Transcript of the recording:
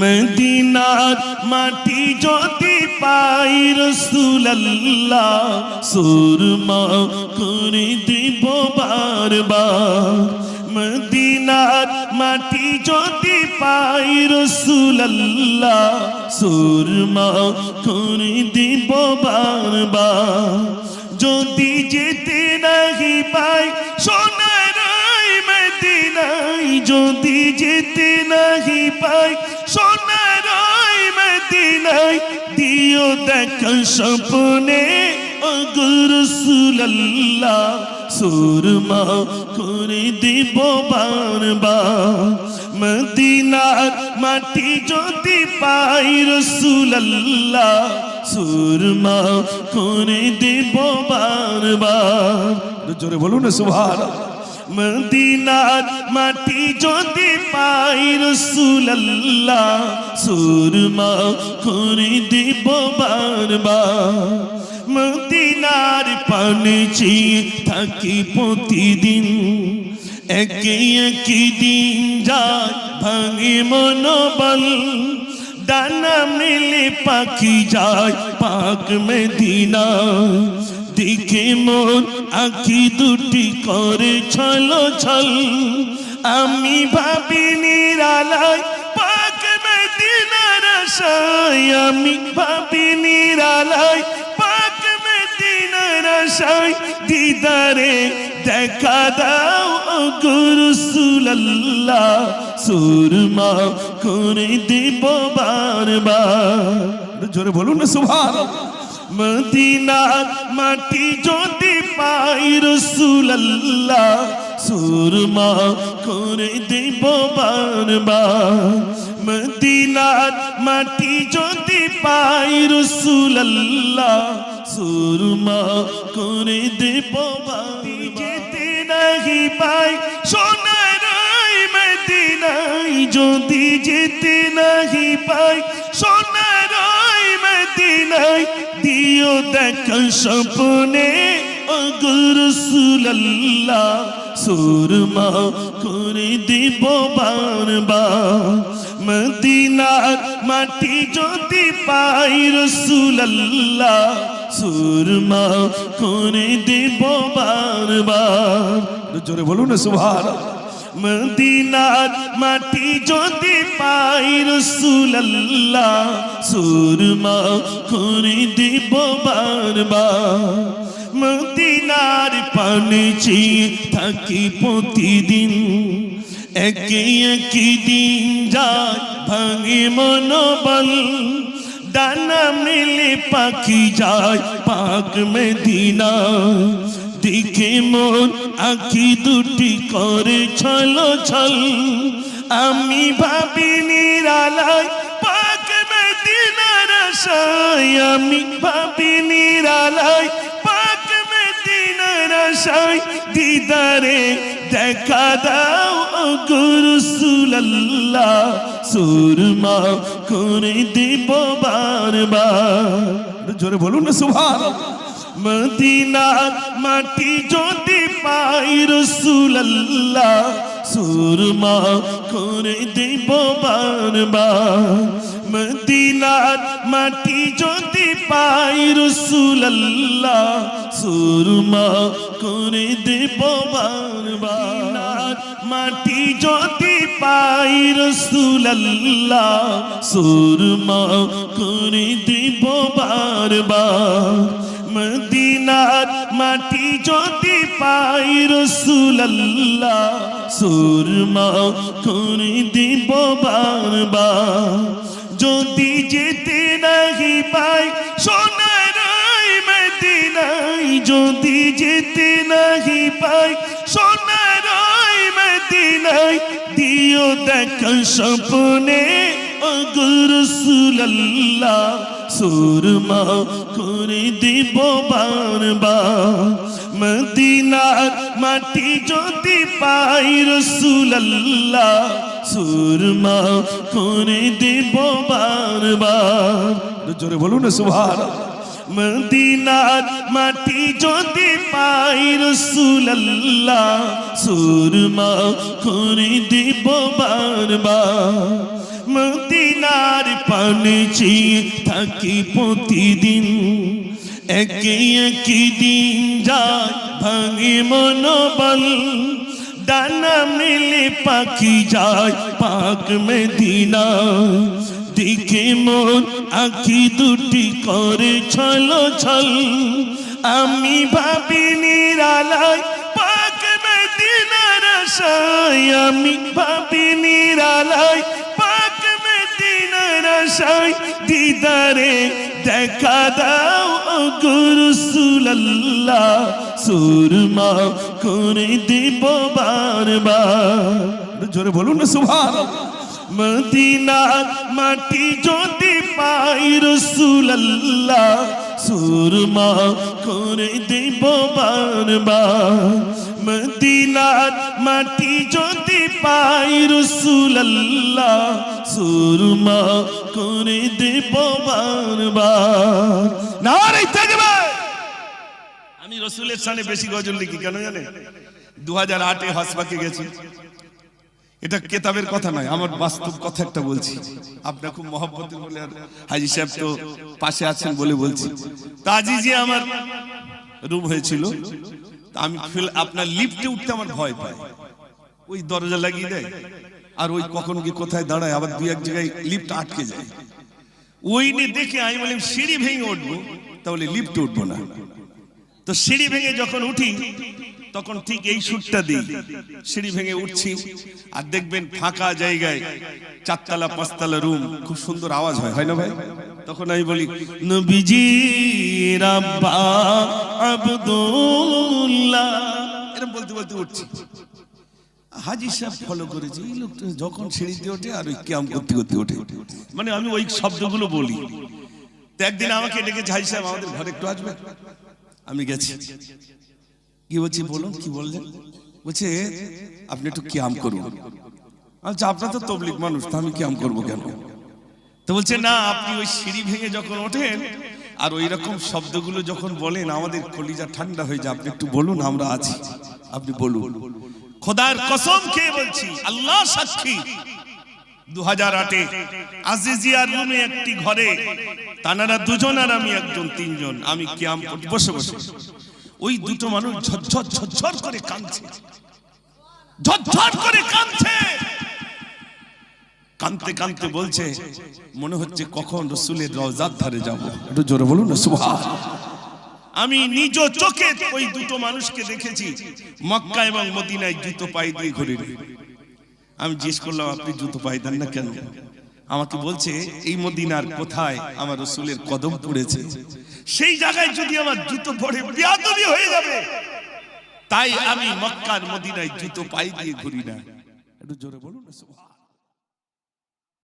মদিনার মাটি যদি পাই রসুল্লাহ সুরমা করে দিব বারবার। মদিনার মাটি যদি পাই রসুল্লাহ সুরমা করে দিব বারবার। যদি যেতে নাহি পাই যদি যেতে নাহি পাই, সোনার মদিনাই দিও দেখা স্বপ্নে অগুরসুল্লাহ সুরমা করে দিব বারবার। মদিনার মাটি যদি পাই রসুল্লাহ সুরমা করে দিব বারবার। জোরে বলুন সুভার মদিনার মাটি যদি পাই রসুল্লাহ সুরমা করে দিব বারবার। মদিনার পানে চেয়ে থাকি প্রতিদিন একই একই দিন যায় ভাঙে মনোবল। ডানা মেলে পাখি যায় পাক মেদিনা দিকে মন আখি দুটি করে ছল ছল। আমি ভাবি নিরালায় পাক মেদিনার আশায়। আমি ভাবি নিরালায় পাক মেদিনার আশায়। দিদারে দেখা দাও গুরুসুল্লাহ সুরমা করে দেব বারবার। জোরে বলুন না সুভান মদিনার মাটি যদি পাই রসুল্লাহ সুরমা করে দেব বারবার। মদিনার মাটি যদি পাই রসুল্লাহ সুরমা করে দেব যেতে নাহি পাই, সোনার মদিনাই যদি যেতে নাহি পাই, সোনার মদিনাই দিও দেখা স্বপ্নে অগুরসুল্লাহ সুরমা করে দেব বারবার মদিনার মাটি যদি পাই রসুল্লাহ সুরমা করে দেব বারবার জোরে বলুন সুভার মদিনার মাটি যদি পাই রসুল্লাহ সুরমা করে দেব বারবার। মদিনার পানে চেয়ে থাকি প্রতিদিন একই একই দিন যায় ভাঙে মনোবল। ডানা মেলে পাখি যায় পাক মেদিনা দিকে মন আখি দুটি করে ছল ছল। আমি ভাবি নিরালায়, পাক মেদিনার আশায়। আমি ভাবি নিরালায়, পাক মেদিনার আশায়। দিদারে দেখা দাও গুরুসুল্লাহ সুরমা করে দেব বারবার। জোরে বলুন না সুভান মদিনার মাটি যদি পাই রসুল্লাহ সুরমা করে দেব বারবার। মদিনার মাটি যদি পাই রসুল্লাহ সুরমা করে দেব বারবার। মাটি যদি পাই রসুল্লাহ সুরমা করে দেব বারবার। মদিনার মাটি যদি পাই রসুল্লাহ সুরমা করে দেব বারবার। যদি যেতে নাহি পাই সোনার মদিনাই যদি যেতে নাহি পাই সোনার মদিনাই দিও দেখা স্বপ্নে অগুরসুল্লাহ সুরমা করে দেব বারবার। মদিনার মাটি যদি পাই রসুল্লাহ সুরমা করে দেব বারবার। জোরে বলুন সুভার মদিনার মাটি যদি পাই রসুল্লাহ সুরমা করে দেব বারবার। মদিনার পানে চেয়ে থাকি প্রতিদিন একই একই দিন যায় ভাঙে মনোবল। ডানা মিলে পাখি যায় পাক মেদিনা। দিকে মন আখি দুটি করে ছল ছল। আমি ভাবি নিরালায় পাক মেদিনার আশায়, আমি ভাবি নিরালায় আশায় দিদারে দেখা দাও গুরুসুল্লাহ সুরমা করে দেব বারবার। জোরে বলুন না সুভান মদিনার মাটি যদি পাই রসুল্লাহ সুরমা করে দেব বারবার। মদিনার মাটি যদি পাই রসুল্লাহ সুরমা করে দেব বারবার। থাকবে আমি রসুলের সামনে বেশি গজল লিখি, কেন জানে? দু হাজার আটে হসপাকে গেছি। এটা কেতাবের কথা নয়, আমার বাস্তব কথা একটা বলছি। আপনার খুব মহব্বতের বলে হাজি সাহেব তো পাশে আছেন বলে বলছি। তাজি যে আমার রুম হয়েছিল। আমি আপনার লিফটে উঠতে আমার ভয় পাই ওই দরজা লাগিয়ে দেয়। আর ওই কখন গিয়ে কোথায় দাঁড়ায় আবার দুই এক জায়গায় লিফট আটকে যায়। ওই নিয়ে দেখে আমি বললাম সিঁড়ি ভেঙে উঠবো। তাহলে লিফটে উঠবো না। তো সিঁড়ি ভেঙে যখন উঠি তখন ঠিক এই সুরটা দিই। সিঁড়ি ভেঙে উঠছি আর দেখবেন ফাঁকা জায়গায় চারতলা পাঁচতলা রুম খুব সুন্দর আওয়াজ হয় হয় না ভাই? তখন আমি বলি নবীজি রাব্বা আব্দুল্লাহ। এরকম বলতে বলতে উঠছি। হাজি সাহেব ফলো করেছে। এই লোকটা যখন সিঁড়িতে ওঠে আর ওই ক্যাম করতে করতে ওঠে। মানে আমি ওই শব্দগুলো বলি। তো একদিন আমাকে ডেকে হাজি সাহেব, আমাদের ঘরে একটু আসবে? আমি গেছি। কি বলছি বলুন, কি বললেন? বলছে, আপনি একটু ক্যাম করুন। আচ্ছা আপনার তো তবলিক মানুষ, তা আমি ক্যাম করব কেন? তো বলছে, না, আপনি ওই সিঁড়ি ভেঙে যখন ওঠেন, আর ওই রকম শব্দগুলো যখন বলেন, আমাদের কলিজা ঠান্ডা হয়ে যায়। আপনি একটু বলুন, আমরা আছি। আপনি বলুন। খোদার কসম খেয়ে বলছি, আল্লাহ সাক্ষী। দু হাজার আটে আজিজিয়ার রুমে একটি ঘরে, তানারা দুজন আর আমি একজন তিনজন। আমি ক্যাম বসে বসে। ওই দুটো মানুষ ঝরঝর ঝরঝর করে কাঁদছে। ঝরঝর করে কাঁদছে। কানতে কানতে বলছে মনে হচ্ছে কখন রসুলের রওজার ধারে যাব। একটু জোরে বলুন না সুবহান আমি নিজ চোখে ওই দুটো মানুষকে দেখেছি মক্কা এবং মদিনায় জুতো পাই দিয়ে ঘুরে আমি জিজ্ঞেস করলাম আপনি জুতো পাই দেন না কেন? আমাকে বলছে এই মদিনার কোথায় আমার রসুলের কদম পড়েছে? সেই জায়গায় যদি আমার জুতো পড়ে বিয়াদবি হয়ে যাবে। তাই আমি মক্কার মদিনায় জুতো পাই দিয়ে ঘুরি না একটু জোরে বলুন না